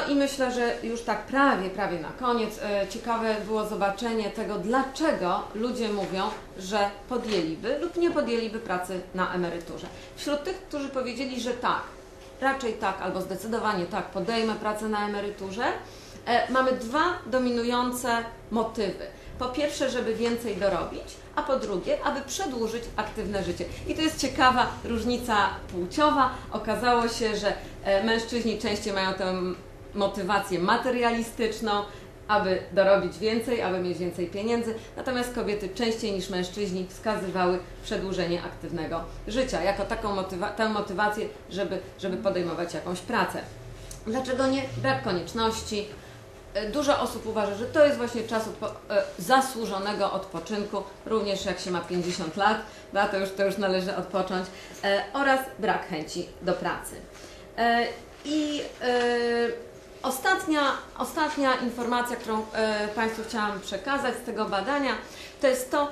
No i myślę, że już tak prawie, prawie na koniec e, ciekawe było zobaczenie tego, dlaczego ludzie mówią, że podjęliby lub nie podjęliby pracy na emeryturze. Wśród tych, którzy powiedzieli, że tak, raczej tak albo zdecydowanie tak, podejmę pracę na emeryturze, e, mamy dwa dominujące motywy. Po pierwsze, żeby więcej dorobić, a po drugie, aby przedłużyć aktywne życie. I to jest ciekawa różnica płciowa. Okazało się, że e, mężczyźni częściej mają tę motywację materialistyczną, aby dorobić więcej, aby mieć więcej pieniędzy, natomiast kobiety częściej niż mężczyźni wskazywały przedłużenie aktywnego życia jako taką motywa- tę motywację, żeby, żeby podejmować jakąś pracę. Dlaczego nie? Brak konieczności. E, Dużo osób uważa, że to jest właśnie czas e, zasłużonego odpoczynku, również jak się ma 50 lat, da, to, już, to już należy odpocząć, e, oraz brak chęci do pracy. I ostatnia, ostatnia informacja, którą e, Państwu chciałam przekazać z tego badania, to jest to,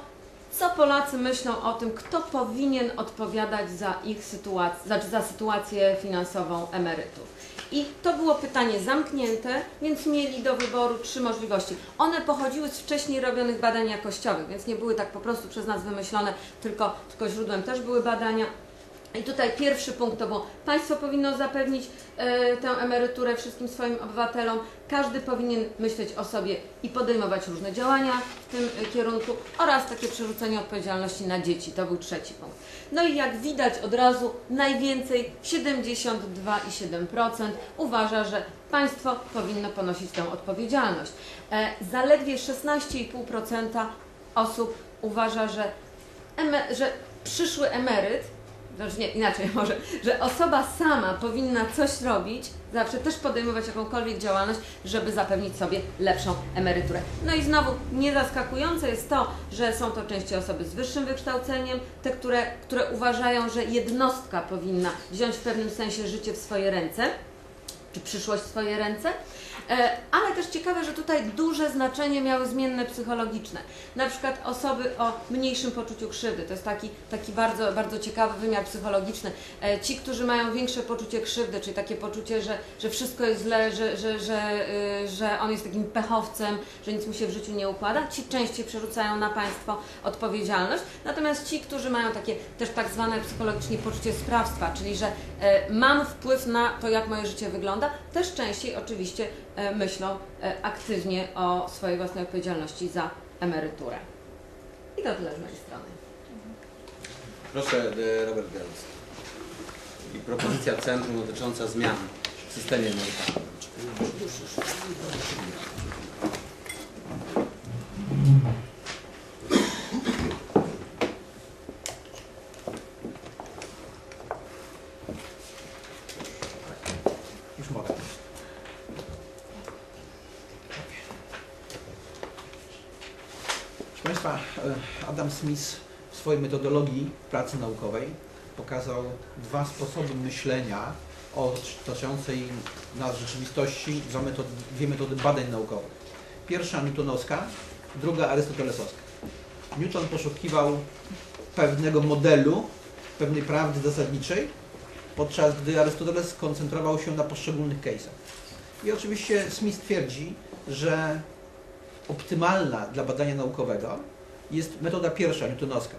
co Polacy myślą o tym, kto powinien odpowiadać za ich sytuację, znaczy za sytuację finansową emerytów. I to było pytanie zamknięte, więc mieli do wyboru trzy możliwości. One pochodziły z wcześniej robionych badań jakościowych, więc nie były tak po prostu przez nas wymyślone, tylko, tylko źródłem też były badania. I tutaj pierwszy punkt to było, państwo powinno zapewnić e, tę emeryturę wszystkim swoim obywatelom, każdy powinien myśleć o sobie i podejmować różne działania w tym e, kierunku oraz takie przerzucenie odpowiedzialności na dzieci, to był trzeci punkt. No i jak widać od razu najwięcej, 72,7% uważa, że państwo powinno ponosić tę odpowiedzialność. E, zaledwie 16,5% osób uważa, że, eme, że przyszły emeryt znaczy nie, inaczej może, że osoba sama powinna coś robić, zawsze też podejmować jakąkolwiek działalność, żeby zapewnić sobie lepszą emeryturę. No i znowu niezaskakujące jest to, że są to częściej osoby z wyższym wykształceniem, te, które, które uważają, że jednostka powinna wziąć w pewnym sensie życie w swoje ręce, czy przyszłość w swoje ręce. E, Ale też ciekawe, że tutaj duże znaczenie miały zmienne psychologiczne. Na przykład osoby o mniejszym poczuciu krzywdy. To jest taki, taki bardzo, bardzo ciekawy wymiar psychologiczny. E, Ci, którzy mają większe poczucie krzywdy, czyli takie poczucie, że, że wszystko jest źle, że, że, że, y, że on jest takim pechowcem, że nic mu się w życiu nie układa, ci częściej przerzucają na państwo odpowiedzialność. Natomiast ci, którzy mają takie też tak zwane psychologicznie poczucie sprawstwa, czyli że e, mam wpływ na to, jak moje życie wygląda, też częściej oczywiście e, myślą e, aktywnie o swojej własnej odpowiedzialności za emeryturę. I to tyle z mojej strony. Proszę, e, Robert Gels. I propozycja centrum dotycząca zmian w systemie emerytalnym. Już mogę. Proszę Państwa, e, Adam Smith w swojej metodologii pracy naukowej pokazał dwa sposoby myślenia o otaczającej nas rzeczywistości, dwa metody, dwie metody badań naukowych. Pierwsza newtonowska, druga arystotelesowska. Newton poszukiwał pewnego modelu, pewnej prawdy zasadniczej, podczas gdy Arystoteles koncentrował się na poszczególnych case'ach. I oczywiście Smith twierdzi, że optymalna dla badania naukowego jest metoda pierwsza, newtonowska,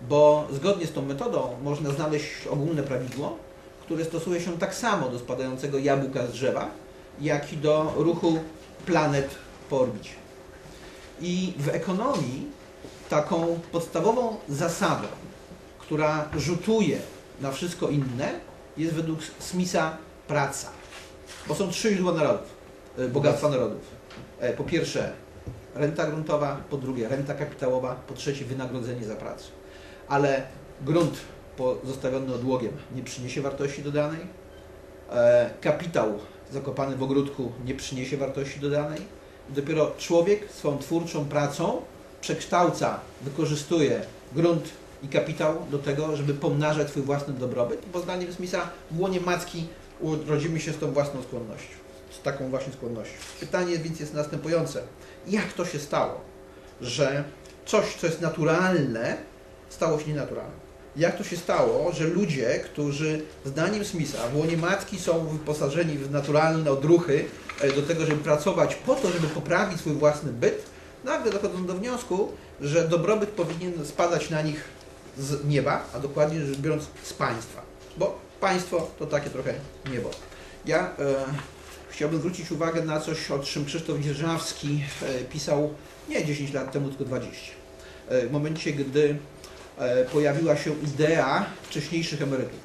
bo zgodnie z tą metodą można znaleźć ogólne prawidło, które stosuje się tak samo do spadającego jabłka z drzewa, jak i do ruchu planet po orbicie. I w ekonomii taką podstawową zasadą, która rzutuje na wszystko inne, jest według Smitha praca. Bo są trzy źródła narodów, e, bogactwa narodów. E, Po pierwsze renta gruntowa, po drugie renta kapitałowa, po trzecie wynagrodzenie za pracę. Ale grunt pozostawiony odłogiem nie przyniesie wartości dodanej, e, kapitał zakopany w ogródku nie przyniesie wartości dodanej. Dopiero człowiek swoją twórczą pracą przekształca, wykorzystuje grunt i kapitał do tego, żeby pomnażać swój własny dobrobyt, bo zdaniem Smitha w łonie matki urodzimy się z tą własną skłonnością, taką właśnie skłonnością. Pytanie więc jest następujące. Jak to się stało, że coś, co jest naturalne, stało się nienaturalne? jak to się stało, że ludzie, którzy zdaniem Smitha w łonie matki są wyposażeni w naturalne odruchy e, do tego, żeby pracować po to, żeby poprawić swój własny byt, nagle dochodzą do wniosku, że dobrobyt powinien spadać na nich z nieba, a dokładnie rzecz biorąc z państwa. Bo państwo to takie trochę niebo. Ja e, chciałbym zwrócić uwagę na coś, o czym Krzysztof Dzierżawski e, pisał nie 10 lat temu, tylko 20. E, w momencie, gdy e, pojawiła się idea wcześniejszych emerytur.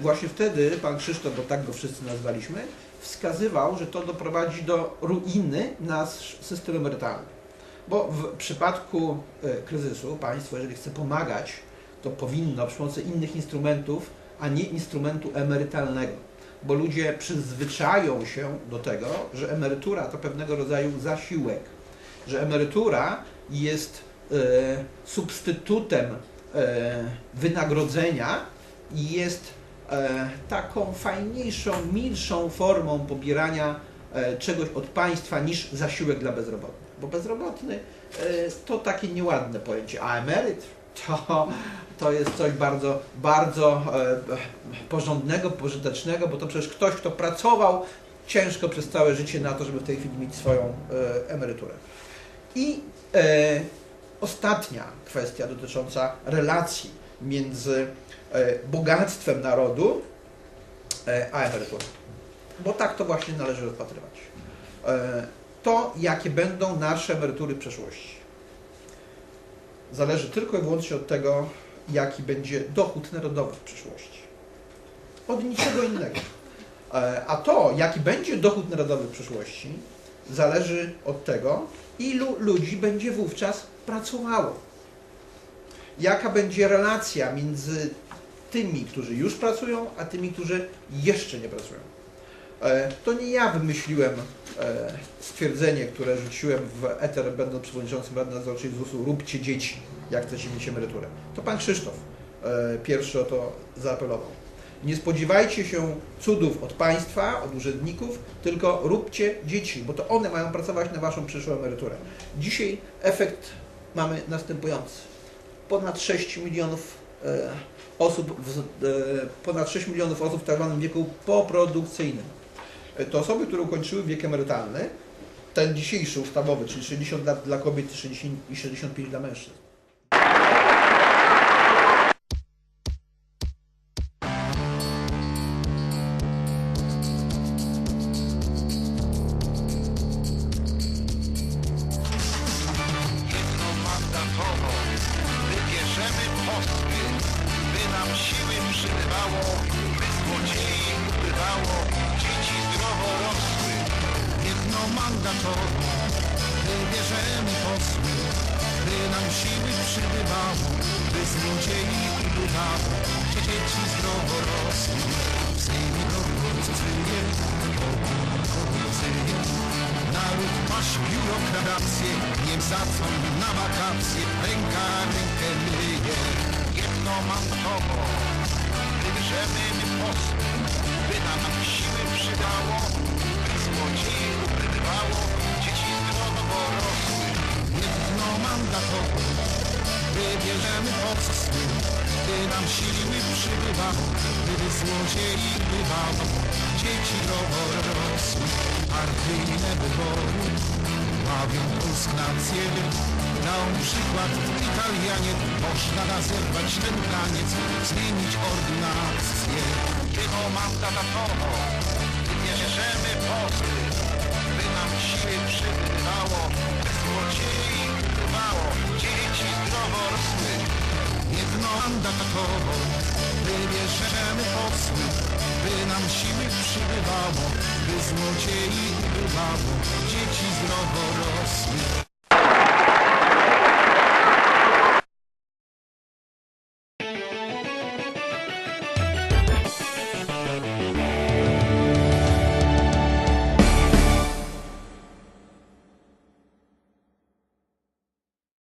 Właśnie wtedy pan Krzysztof, bo tak go wszyscy nazwaliśmy, wskazywał, że to doprowadzi do ruiny nasz system emerytalny. Bo w przypadku kryzysu państwo, jeżeli chce pomagać, to powinno przy pomocy innych instrumentów, a nie instrumentu emerytalnego. Bo ludzie przyzwyczają się do tego, że emerytura to pewnego rodzaju zasiłek, że emerytura jest e, substytutem e, wynagrodzenia i jest e, taką fajniejszą, milszą formą pobierania e, czegoś od państwa niż zasiłek dla bezrobotnych. Bo bezrobotny e, to takie nieładne pojęcie, a emeryt to, to jest coś bardzo, bardzo e, porządnego, pożytecznego, bo to przecież ktoś, kto pracował ciężko przez całe życie na to, żeby w tej chwili mieć swoją e, emeryturę. I e, ostatnia kwestia dotycząca relacji między bogactwem narodu a emeryturą. Bo tak to właśnie należy rozpatrywać. To, jakie będą nasze emerytury w przeszłości, zależy tylko i wyłącznie od tego, jaki będzie dochód narodowy w przyszłości. Od niczego innego. E, A to, jaki będzie dochód narodowy w przyszłości, zależy od tego, ilu ludzi będzie wówczas pracowało. Jaka będzie relacja między tymi, którzy już pracują, a tymi, którzy jeszcze nie pracują. E, To nie ja wymyśliłem e, stwierdzenie, które rzuciłem w eter, będąc przewodniczącym Rady Nadzorczej ZUS-u, róbcie dzieci, jak chcecie mieć emeryturę. To pan Krzysztof e, pierwszy o to zaapelował. Nie spodziewajcie się cudów od państwa, od urzędników, tylko róbcie dzieci, bo to one mają pracować na waszą przyszłą emeryturę. Dzisiaj efekt mamy następujący. Ponad 6 milionów osób, w, ponad 6 milionów osób w tak zwanym wieku poprodukcyjnym. E, To osoby, które ukończyły wiek emerytalny, ten dzisiejszy ustawowy, czyli 60 lat dla kobiet 60 i 65 dla mężczyzn. siły przybywało, by złodziei Jednomandatowo wybierzemy posły, by nam siły przybywało, by złodziei ubywało, dzieci zdrowo rosły. W Sejmie propozycje, propozycje, Naród masz biurokrację, nie wsadzą na wakacje, ręka rękę myje. Jedno mam tobo, wybierzemy my posły, by nam siły przydało, by złodziei ubywało, dzieci zdrowo rosły. Jedno mandatowo, wybierzemy posły, by nam siły przybywało, by złodziei bywało, dzieci zdrowo rosły. Partyjne wybory ławią nację. Dał przykład Italianie, można nazerwać ten taniec, zmienić ordynację. Tylko mandatowo Mandatowo wybierzemy posły, by nam siły przybywało, by złodziei bywało, dzieci zdrowo.